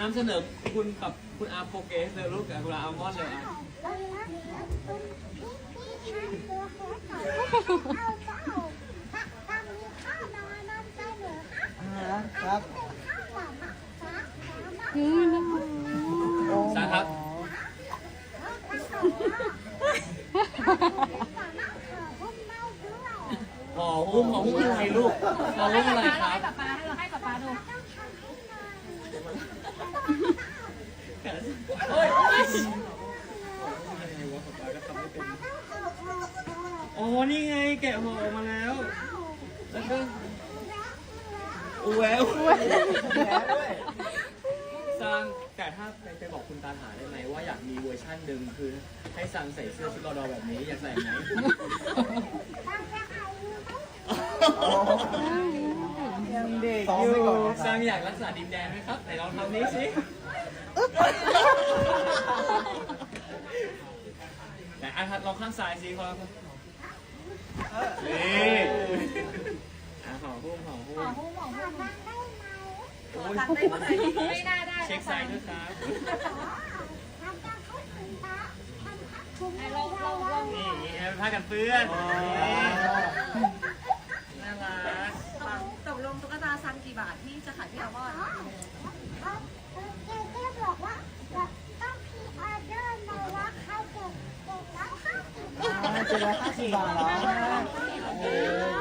นำเสนอคุณกับคุณอาโปเกสเลยลูกกับคุณอาอัลมอนด์เลยอะครับอืมนะคะสาครับห่อหุ้มห่อหุ้มอะไรลูกห่อหุ้มอะไรครับให้ป๊าป๊าให้เราให้ป๊าป๊าดู เฮ้ยโอ้นี่ไง แกะห่อออกมาแล้ว แล้วก็อูแววแย่ด้วย สร้างแต่ถ้าไปไปบอกคุณตาถาได้ไหมว่าอยากมีเวอร์ชั่นหนึ่งคือให้ซังใส่เสื้อชุดรอดอแบบนี้อยากใส่ไหมยัง เด็กซ้อมอยู่ไปก่อนซังอยากรักษาดินแดนไหมครับไหนลองทำนี้สิไหนอันทัดลองข้างซ้ายสิพอแล้วนี่อะห่อหุ้มห่อหุ้มหูหมองหูโอ้ยไม่ได้ได้เช็คไซส์ด้วยครับลองลองลองนี่อย่างนี้ให้ผ้ากันเปื้อนนี่น่าทที่จะขายที่อาวอดเจบอกว่าต้องพีออเดอร์มาว่าเขาเจ็ดเจ็ดร้อยห้าสิบบาทเจ็ดร้อ